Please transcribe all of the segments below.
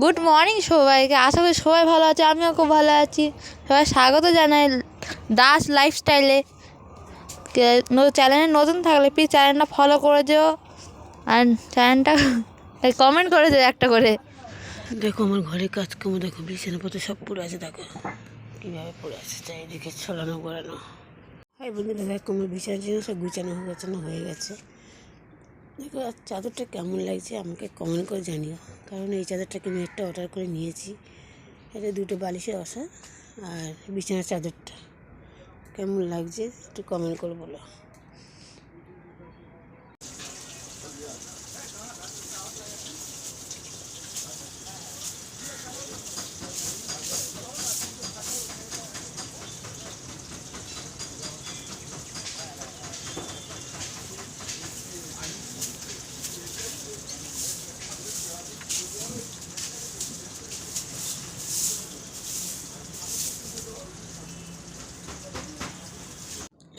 Good morning সবাইকে। আশা করি সবাই ভালো আছে, আমিও খুব ভালো আছি। সবাই স্বাগত জানাই দাস লাইফস্টাইলে চ্যানেলে নতুন থাকলে প্লিজ চ্যানেলটা ফলো করে যেও। আর চ্যানেলটা কমেন্ট করে যেও একটা করে। দেখো আমার ঘরে কাজকর্ম দেখো বিছানাপত্র সব পড়ে আছে, দেখো। কীভাবে পড়ে আছে, চারিদিকে ছড়ানো গড়ানো হাই বন্ধুরা, দেখো আমার বিছানা সব গুছানো গোছানো হয়ে গেছে। দেখো চাদরটা কেমন লাগছে আমাকে কমেন্ট করে জানিও। কারণ এই চাদরটাকে আমি একটা অর্ডার করে নিয়েছি। এটা দুটো বালিশে আসা আর বিছানার চাদরটা। কেমন লাগছে একটু কমেন্ট করে বলো।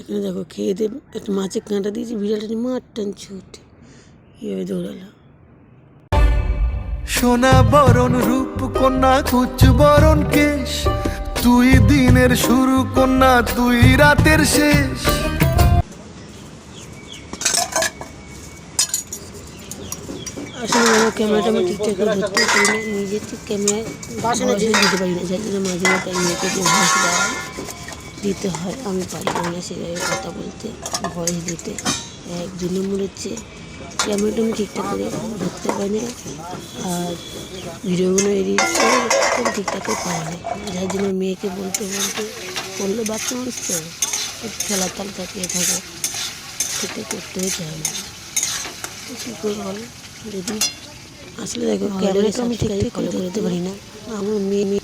এখানে দেখো খেয়ে দিয়ে একটু মাছের কাঁটা দিয়েছি বিড়ালটা নিয়ে মার টানছে উঠে। কীভাবে দৌড়ালো সোনা বরণ রূপ কন্যা কুচ বরণ কেশ। তুই দিনের শুরু কন্যা তুই রাতের শেষ। আসলে আমার ক্যামেরাটা আমি ঠিকঠাক করে ধরতে পারি না নিজে ঠিক ক্যামেরায় বাসনে দিতে পারি না যার জন্য মাঝে মাঝে দিতে হয়। আমি পারি না সেভাবে কথা বলতে ভয়েস দিতে। এক দুই নম্বর হচ্ছে ক্যামেরাটা আমি ঠিকঠাক করে ধরতে পারি না আর ভিডিওগুলো এডিট করে ঠিকঠাক করে পারি না। যার জন্য মেয়েকে বলতে বলতে বললে বাচ্চা মানুষ তো একটু খেলার তাল থাকিয়ে থাকে সেটা করতে হতে হয় না কী করে বলো? যদি আসলে দেখো ক্যামেরাটা আমি ঠিকঠাক করে করতে পারি না। আমার মেয়ে মেয়ে